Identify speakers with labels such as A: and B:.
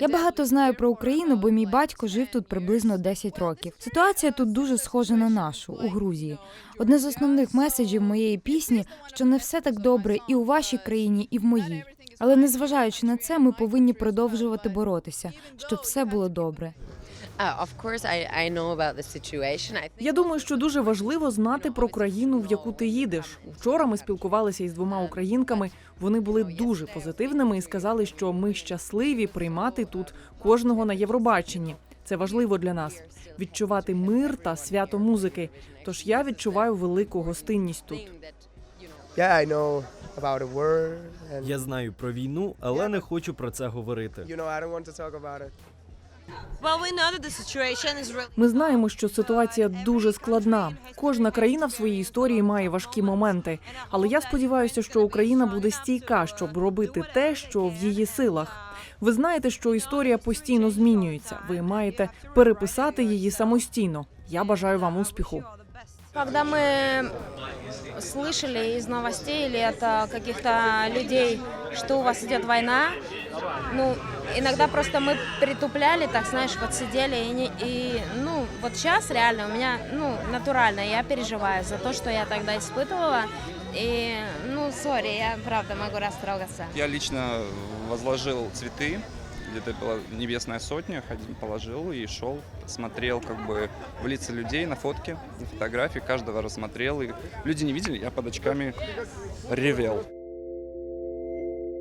A: Я багато знаю про Україну, бо мій батько жив тут приблизно 10 років. Ситуація тут дуже схожа на нашу у Грузії. Одне з основних меседжів моєї пісні, що не все так добре і у вашій країні, і в моїй. Але незважаючи на це, ми повинні продовжувати боротися, щоб все було добре.
B: Uh, of course, I, I know about the situation. I think
C: Я думаю, що дуже важливо знати про країну, в яку ти їдеш. Вчора ми спілкувалися із двома українками. Вони були дуже позитивними і сказали, що ми щасливі приймати тут кожного на Євробаченні. Це важливо для нас відчувати мир та свято музики. Тож я відчуваю велику гостинність тут.
D: Я знаю про війну, але не хочу про це говорити.
C: Ми знаємо, що ситуація дуже складна. Кожна країна в своїй історії має важкі моменти. Але я сподіваюся, що Україна буде стійка, щоб робити те, що в її силах. Ви знаєте, що історія постійно змінюється. Ви маєте переписати її самостійно. Я бажаю вам успіху.
E: Когда мы слышали из новостей или от а, каких-то людей, что у вас идет война, ну, иногда просто мы притупляли, так знаешь, вот сидели и, не, и ну, вот сейчас реально у меня, ну, натурально, я переживаю за то, что я тогда испытывала, и, ну, сори, я правда могу растрогаться.
F: Я лично возложил цветы, где-то была небесная сотня, ходил, положил и шел, смотрел как бы в лица людей на фотке, на фотографии, каждого рассмотрел. И люди не видели, я под очками ревел.